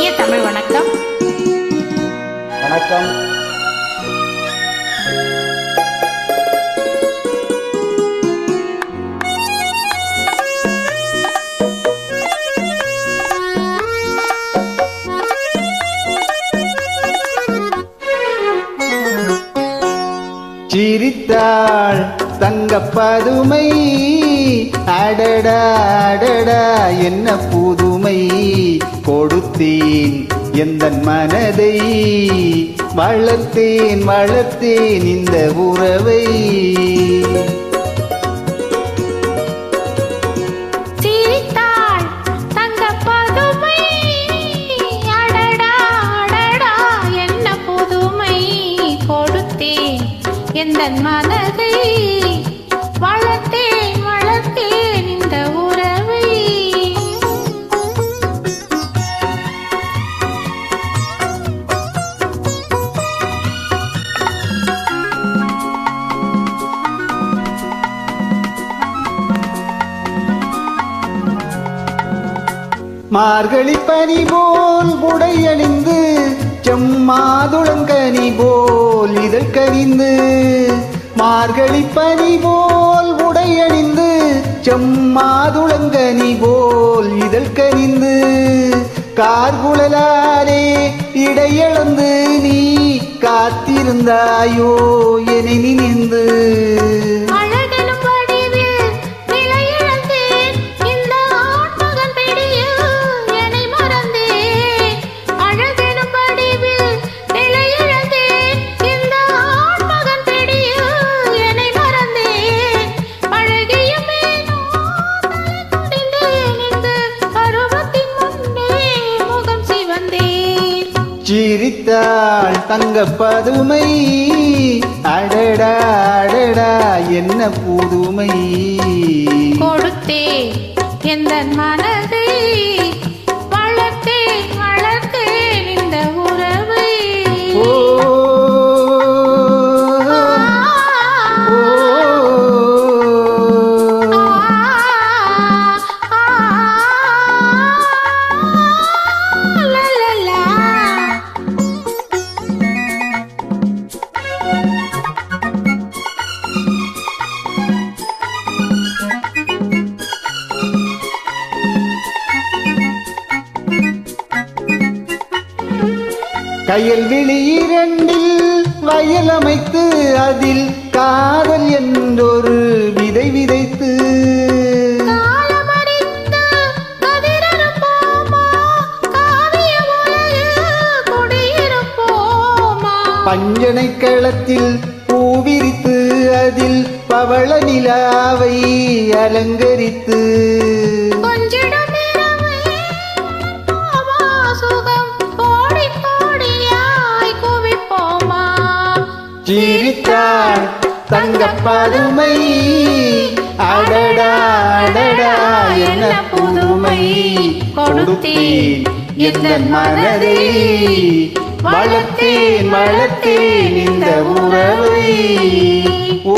இனிய தமிழ் வணக்கம். வணக்கம். சிரித்தாள் தங்க பதுமை அடடா அடடா என்ன புது கொடுத்தேன் எந்த மனதை வளர்த்தேன் வளர்த்தேன் இந்த உறவை. சிரித்தாள் மனதை வளர்த்தேன் வளர்த்தேன் இந்த ஊர் மார்கழி பனி போல் உடையணிந்து செம்மாதுளங்கனி போல் இதழ் கனிந்து. மார்கழி பனி போல் உடையணிந்து செம்மாதுளங்கனி போல் இதழ் கனிந்து. கார்குழலாரே இடையளந்து நீ காத்திருந்தாயோ என நினைந்து. சிரித்தாள் தங்க பதுமை அடடா அடடா என்ன புதுமை. கொடுத்தே எந்த மனது கையல் விழி இரண்டில் வயல் அமைத்து அதில் காதல் என்றொரு விதை விதைத்து? பஞ்சனை களத்தில் பூவிரித்து அதில் பவள நிலாவை அலங்கரித்து சிரித்தாள் தங்க பதுமை. அடடா அடடா என்ன புதுமை. கொடுத்தேன் எந்த மனதை. வளர்த்தேன் வளர்த்தேன் இந்த உறவை ஓ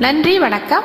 நன்றி வணக்கம்.